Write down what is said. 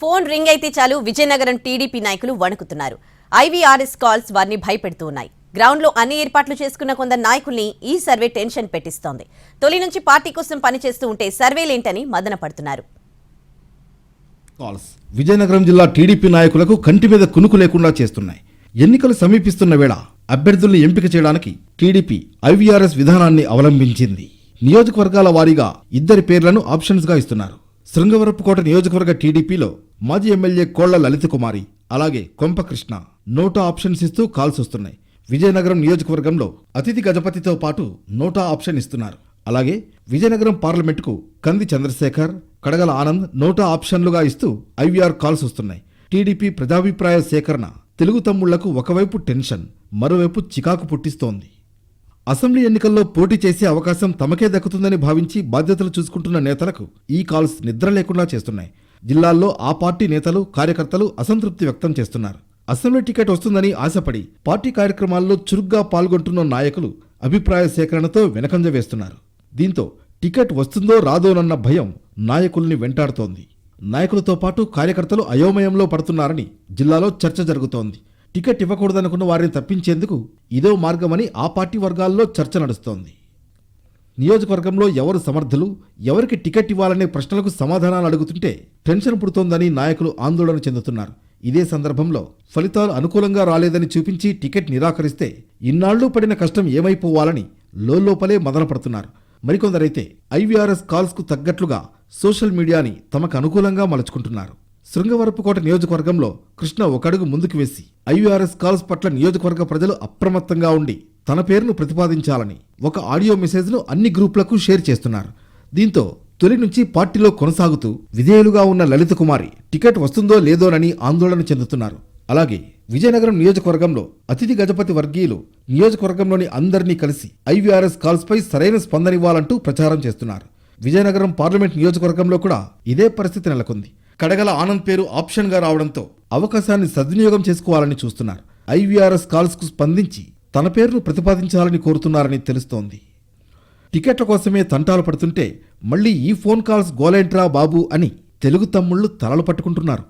Phone ring అయితే చాలు Vizianagaram TDP నాయకులు వణుకుతున్నారు. ఐవీఆర్ఎస్ కాల్స్ వారిని భయపెడుతూ ఉన్నాయి. గ్రౌండ్లో అన్ని ఏర్పాట్లు చేసుకున్న కొందరు నాయకుల్ని ఈ సర్వే టెన్షన్ పెట్టిస్తోంది. తొలి నుంచి పార్టీ కోసం పనిచేస్తూ ఉంటే సర్వేలేంటని మదన పడుతున్నారు. విజయనగరం జిల్లా టీడీపీ నాయకులకు కంటి మీద కునుకు లేకుండా చేస్తున్నాయి. ఎన్నికలు సమీపిస్తున్న వేళ అభ్యర్థుల్ని ఎంపిక చేయడానికి టీడీపీ ఐవీఆర్ఎస్ విధానాన్ని అవలంబించింది. నియోజకవర్గాల వారీగా ఇద్దరి పేర్లను ఆప్షన్స్గా ఇస్తున్నారు. శృంగవరపుకోట నియోజకవర్గ టీడీపీలో మాజీ ఎమ్మెల్యే కోళ్ళ లలిత కుమారి అలాగే కొంపకృష్ణ నోటా ఆప్షన్స్ ఇస్తూ కాల్స్ వస్తున్నాయి. విజయనగరం నియోజకవర్గంలో అతిథి గజపతితో పాటు నోటా ఆప్షన్ ఇస్తున్నారు. అలాగే విజయనగరం పార్లమెంటుకు కంది చంద్రశేఖర్ కడగల ఆనంద్ నోటా ఆప్షన్లుగా ఇస్తూ ఐవీఆర్ కాల్స్ వస్తున్నాయి. టీడీపీ ప్రజాభిప్రాయ సేకరణ తెలుగు తమ్ముళ్ళకు ఒకవైపు టెన్షన్ మరోవైపు చికాకు పుట్టిస్తోంది. అసెంబ్లీ ఎన్నికల్లో పోటీ చేసే అవకాశం తమకే దక్కుతుందని భావించి బాధ్యతలు చూసుకుంటున్న నేతలకు ఈ కాల్స్ నిద్ర లేకుండా చేస్తున్నాయి. జిల్లాల్లో ఆ పార్టీ నేతలు కార్యకర్తలు అసంతృప్తి వ్యక్తం చేస్తున్నారు. అసెంబ్లీ టికెట్ వస్తుందని ఆశపడి పార్టీ కార్యక్రమాల్లో చురుగ్గా పాల్గొంటున్న నాయకులు అభిప్రాయ సేకరణతో వెనకంజ వేస్తున్నారు. దీంతో టికెట్ వస్తుందో రాదోనన్న భయం నాయకుల్ని వెంటాడుతోంది. నాయకులతో పాటు కార్యకర్తలు అయోమయంలో పడుతున్నారని జిల్లాలో చర్చ జరుగుతోంది. టికెట్ ఇవ్వకూడదనుకున్న వారిని తప్పించేందుకు ఇదో మార్గమని ఆ పార్టీ వర్గాల్లో చర్చ నడుస్తోంది. నియోజకవర్గంలో ఎవరు సమర్థులు ఎవరికి టికెట్ ఇవ్వాలనే ప్రశ్నలకు సమాధానాలు అడుగుతుంటే టెన్షన్ పుడుతోందని నాయకులు ఆందోళన చెందుతున్నారు. ఇదే సందర్భంలో ఫలితాలు అనుకూలంగా రాలేదని చూపించి టికెట్ నిరాకరిస్తే ఇన్నాళ్ళు పడిన కష్టం ఏమైపోవాలని లోపలే మదనపడుతున్నారు. మరికొందరైతే ఐవీఆర్ఎస్ కాల్స్కు తగ్గట్లుగా సోషల్ మీడియాని తమకు అనుకూలంగా మలుచుకుంటున్నారు. శృంగవరపుకోట నియోజకవర్గంలో కృష్ణ ఒకడుగు ముందుకు వేసి ఐవీఆర్ఎస్ కాల్స్ పట్ల నియోజకవర్గ ప్రజలు అప్రమత్తంగా ఉండి తన పేరును ప్రతిపాదించాలని ఒక ఆడియో మెసేజ్ను అన్ని గ్రూపులకు షేర్ చేస్తున్నారు. దీంతో తొలి నుంచి పార్టీలో కొనసాగుతూ విధేయులుగా ఉన్న లలిత కుమారి టికెట్ వస్తుందో లేదోనని ఆందోళన చెందుతున్నారు. అలాగే విజయనగరం నియోజకవర్గంలో అతిథి గజపతి వర్గీయులు నియోజకవర్గంలోని అందరినీ కలిసి ఐవీఆర్ఎస్ కాల్స్పై సరైన స్పందనివ్వాలంటూ ప్రచారం చేస్తున్నారు. విజయనగరం పార్లమెంట్ నియోజకవర్గంలో కూడా ఇదే పరిస్థితి నెలకొంది. కడగల ఆనంద్ పేరు ఆప్షన్గా రావడంతో అవకాశాన్ని సద్వినియోగం చేసుకోవాలని చూస్తున్నారు. ఐవీఆర్ఎస్ కాల్స్కు స్పందించి తన పేరును ప్రతిపాదించాలని కోరుతున్నారని తెలుస్తోంది. టికెట్ల కోసమే తంటాలు పడుతుంటే మళ్ళీ ఈ ఫోన్ కాల్స్ గోలేంట్రా బాబు అని తెలుగు తమ్ముళ్ళు తలలు పట్టుకుంటున్నారు.